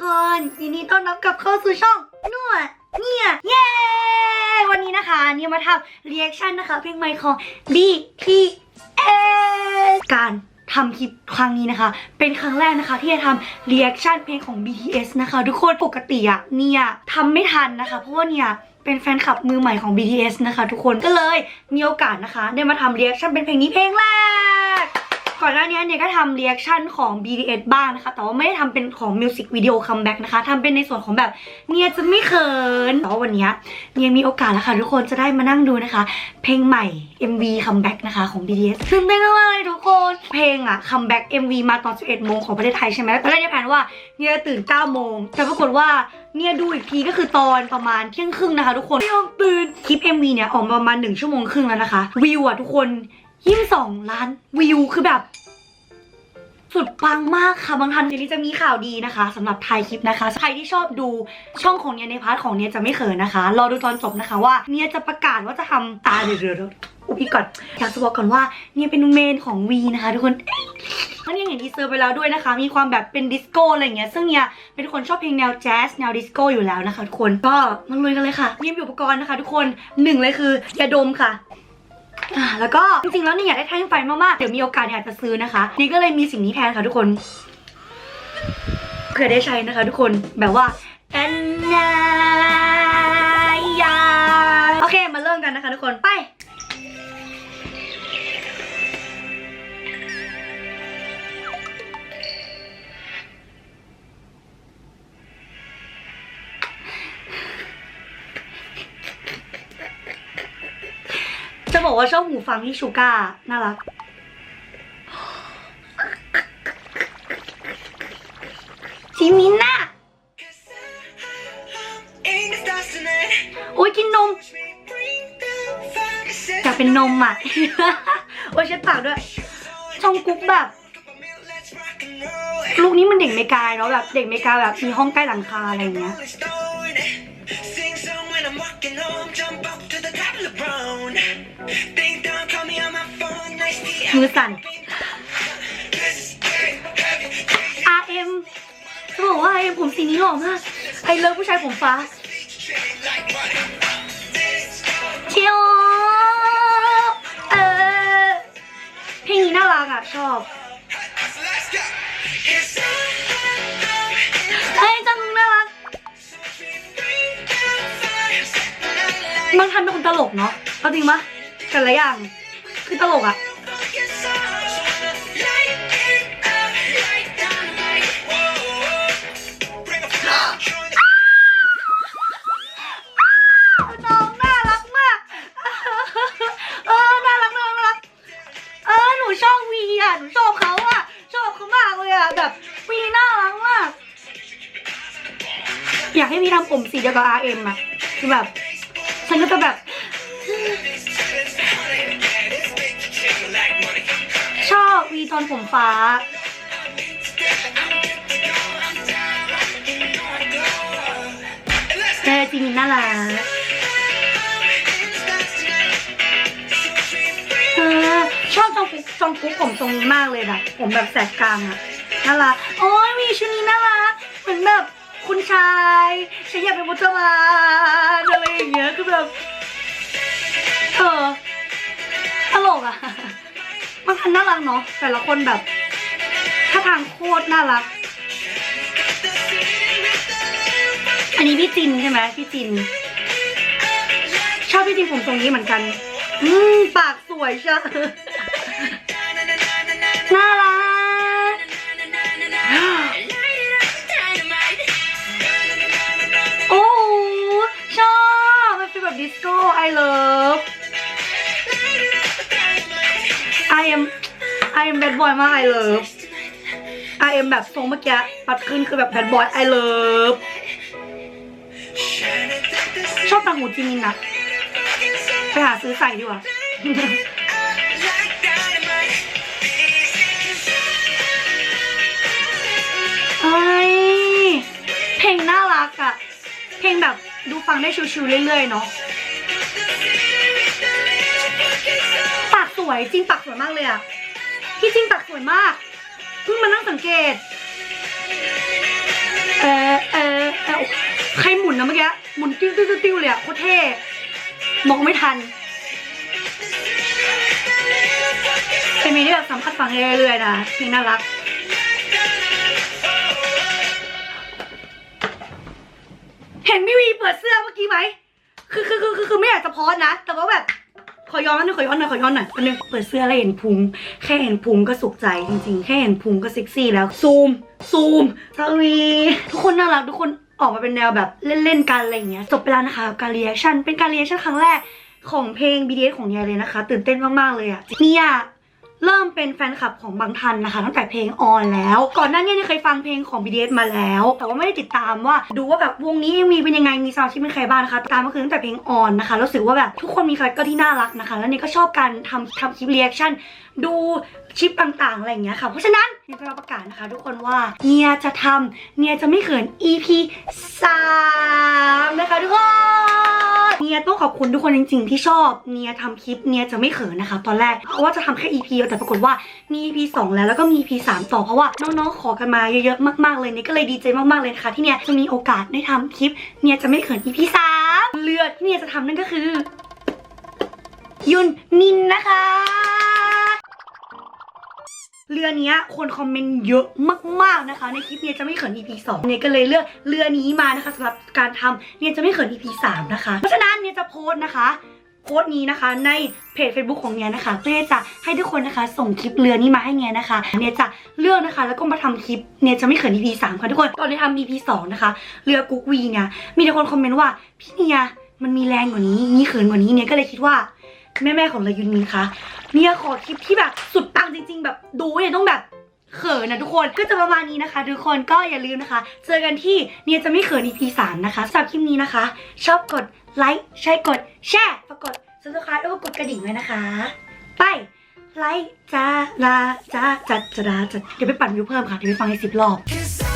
คนยินดีต้อนรับกลับเข้าสู่ช่องนวดเนี่ยเย้วันนี้นะคะเนี่ยมาทำเรีแอคชั่นนะคะ เพลงใหม่ของ BTS การทำคลิปครั้งนี้นะคะ เป็นครั้งแรกนะคะ ที่จะทำเรีแอคชั่นเพลงของ BTS นะคะ ทุกคนปกติอะเนี่ยทำไม่ทันนะคะ เพราะว่าเนี่ยเป็นแฟนคลับมือใหม่ของ BTS นะคะ ทุกคนก็เลยมีโอกาสนะคะ ได้มาทำเรีแอคชั่นเป็นเพลงนี้เพลงแรก ก่อนหน้านี้เนี่ยก็ทำเรีแอคชั่นของ BTS บ้างนะคะ แต่ว่าไม่ได้ทำเป็นของมิวสิกวิดีโอคัมแบ็กนะคะทำเป็นในส่วนของแบบเนี่ยจะไม่เขินแต่ว่าวันนี้เนี่ยมีโอกาสแล้วค่ะทุกคนจะได้มานั่งดูนะคะ เพลงใหม่ MV คัมแบ็กนะคะของ BTS ซึ่งเต้นมากเลยทุกคน เพลงอะคัมแบ็ก MV มาตอน 11 โมงของประเทศไทยใช่ไหมตอนแรกเนี่ยแผนว่าเนี่ยตื่น 9 โมง แต่ปรากฏว่าเนี่ยดูอีกทีก็คือตอนประมาณเที่ยงครึ่งนะคะทุกคนไม่ยอมตื่นคลิป MV เนี่ยออกมาประมาณ1ชั่วโมงครึ่งแล้วนะคะวิวอะทุกคน 22ล้านวิวคือแบบ สุดปังมากค่ะบางท่านเดี๋ยวนี้จะมีข่าวดีนะคะสำหรับไทยคลิปนะคะ ใครที่ชอบดูช่องของเนียในพาร์ทของเนียจะไม่เขินนะคะ รอดูตอนจบนะคะว่าเนียจะประกาศว่าจะทำตาเดือดอุบอีกก่อนอยากจะบอกก่อนว่าเนี่ยเป็นเมนของวีนะคะทุกคนมันยังเห็นทีเซอร์ไปแล้วด้วยนะคะ มีความแบบเป็นดิสโก้อะไรเงี้ย ซึ่งเนี่ยเป็นคนชอบเพลงแนวแจ๊สแนวดิสโก้อยู่แล้วนะคะทุกคน ก็มาลุยกันเลยค่ะเนี่มีอุปกรณ์นะคะทุกคนหนึ่งเลยคือ ยาดมค่ะ แล้วก็จริงๆแล้วเนี่ยอยากได้แท่งไฟมากๆ เดี๋ยวมีโอกาสเนี่ยอาจจะซื้อนะคะ นี่ก็เลยมีสิ่งนี้แทนค่ะทุกคนเผื่อได้ใช้นะคะทุกคนแบบว่าแอนนายาโอเคมาเริ่มกันนะคะทุกคนไป ว่าชอบหูฟังที่ชูก้าน่ารักจิมิน่าโอ้ยกินนมอยากเป็นนมอะ โอ้ยเช็ดปากด้วยช่องกุ๊กแบบ ลูกนี้มันเด็กเมกาเนาะแบบเด็กเมกาแบบมีห้องใกล้หลังคาอะไรอย่างเงี้ย มือสั่น RM จะบอกว่า RM ผมสีนี้หล่อมาก ไอเลิฟผู้ชายผมฟ้าเชียวเออเพลงนี้น่ารักอะ ชอบเฮ้ยจังน่ารักมันทันเป็นคนตลกเนาะเอาจริงปะแต่ละอย่าง คือตลกอะ อยากให้วีทำผมสีเดียวกับ RM อะคือแบบฉันก็จะแบบ ชอบวีตอนผมฟ้า เจอจีมินน่ารักเออชอบจองกุ๊กจองกุ๊กผมทรงนี้มากเลยแบบผมแบบแสกกลางอะน่ารักโอ้ยมีชุดนี้น่ารักเหมือนแบบ คุณชายฉันอยากเป็นมุตมานอะไรอย่างเงี้ยคือแบบเออตลกอะมันทันน่ารักเนาะแต่ละคนแบบท่าทางโคตรน่ารัก อันนี้พี่จินใช่ไหมพี่จิน ชอบพี่จินผมทรงนี้เหมือนกัน อืมปากสวยใช่น่ารัก ดิสโก้ I love I am I am bad boy มาก I love I am แบบทรงเมื่อกี้ปัดขึ้นคือแบบ bad boy I love ชอบต่างหูจิมินนะ ไปหาซื้อใส่ดีกว่าเพลงน่ารักอะเพลงแบบ ดูฟังได้ชิวๆเรื่อยๆเนาะปากสวยจริงปากสวยมากเลยอะพี่จริงปากสวยมากเพิ่งมานั่งสังเกตเออเออเออใครหมุนนะเมื่อกี้หมุนติ้วติ้วติ้วติวเลยอะโคตรเท่มองไม่ทันเป็นเพลงที่แบบสามารถฟังเรื่อยๆนะเพลงน่ารัก กี้ไหมคือคือคือคือคือไม่อยากจะพสต์นะ แต่ว่าแบบขอย้อนหน่อยขอย้อนหน่อยขอย้อนหน่อยคนนึงเปิดเสื้อแล้วเห็นพุง แค่เห็นพุงก็สุขใจจริงๆ แค่เห็นพุงก็เซ็กซี่แล้ว ซูม ซูมสวีทุกคนน่ารักทุกคนออกมาเป็นแนวแบบเล่นๆกันอะไรอย่างเงี้ยจบไปแล้วนะคะการเรีแอคชั่นเป็นการเรีแอคชั่นครั้งแรกของเพลง BTS ของเนียเลยนะคะ ตื่นเต้นมากๆเลยอะเนี่ย เริ่มเป็นแฟนคลับของบางทันนะคะตั้งแต่เพลงออนแล้ว ก่อนหน้านี้เนี่ยเคยฟังเพลงของ BTS มาแล้ว แต่ว่าไม่ได้ติดตามว่าดูว่าแบบวงนี้มีเป็นยังไงมีซาวชิปเป็นใครบ้างนะคะตามก็คือตั้งแต่เพลงออนนะคะรู้สึกว่าแบบทุกคนมีคาแรคเตอร์ที่น่ารักนะคะ แล้วเนี่ยก็ชอบการทำทำคลิปเรีแอคชั่นดูชิปต่างๆ อะไรอย่างเงี้ยค่ะ เพราะฉะนั้นเนี่ยจะมาประกาศนะคะ ทุกคนว่าเนียจะทำเนียจะไม่เขิน EP 3 นะคะทุกคน เนียต้องขอบคุณทุกคนจริง ๆ ที่ชอบเนียทำคลิปเนียจะไม่เขินนะคะ ตอนแรกเพราะว่าจะทำแค่ EP เดียวแต่ปรากฏว่ามี EP 2 แล้วแล้วก็มี EP 3 ต่อเพราะว่าน้องๆขอกันมาเยอะๆมากๆเลยเนี่ยก็เลยดีใจมากๆเลยนะคะที่เนี่ยจะมีโอกาสได้ทำคลิปเนียจะไม่เขิน EP 3เลือดที่เนียจะทำนั่นก็คือ ยุนนินนะคะ เรือเนี้ยคนคอมเมนต์เยอะมากๆนะคะ ในคลิปเนี้ยจะไม่เขิน EP 2เนี่ยก็เลยเลือกเรือนี้มานะคะสำหรับการทำเนี่ยจะไม่เขิน EP 3นะคะ เพราะฉะนั้นเนี่ยจะโพสต์นะคะโพสต์นี้นะคะในเพจ Facebook ของเนี่ยนะคะเพื่อจะให้ทุกคนนะคะ ส่งคลิปเรือนี้มาให้เนี่ยนะคะเนี่ยจะเลือกนะคะ แล้วก็มาทำคลิปเนี่ยจะไม่เขิน EP 3ค่ะทุกคนตอนนี้ทำ EP 2นะคะเรือกุ๊กวีเนี่ยมีแต่คนคอมเมนต์ว่าพี่เนี่ยมันมีแรงกว่านี้มีเขินกว่านี้เนี่ยก็เลยคิดว่า แม่ๆของเลยยุนมินคะเนี่ยขอคลิปที่แบบสุดปังจริง ๆ แบบดูเนี่ยต้องแบบเขินนะทุกคนก็จะประมาณนี้นะคะ ทุกคนก็อย่าลืมนะคะ เจอกันที่เนี่ยจะไม่เขิน EP 3นะคะสำหรับคลิปนี้นะคะ ชอบกดไลค์ใช่กดแชร์ฝากกด subscribe แล้วก็กดกระดิ่งไว้นะคะ ไปไลค์จ้าลาจ้าจัดจราจัดเดี๋ยวไปปั่นวิวเพิ่มค่ะเดี๋ยวไปฟังอีกสิบรอบ Cause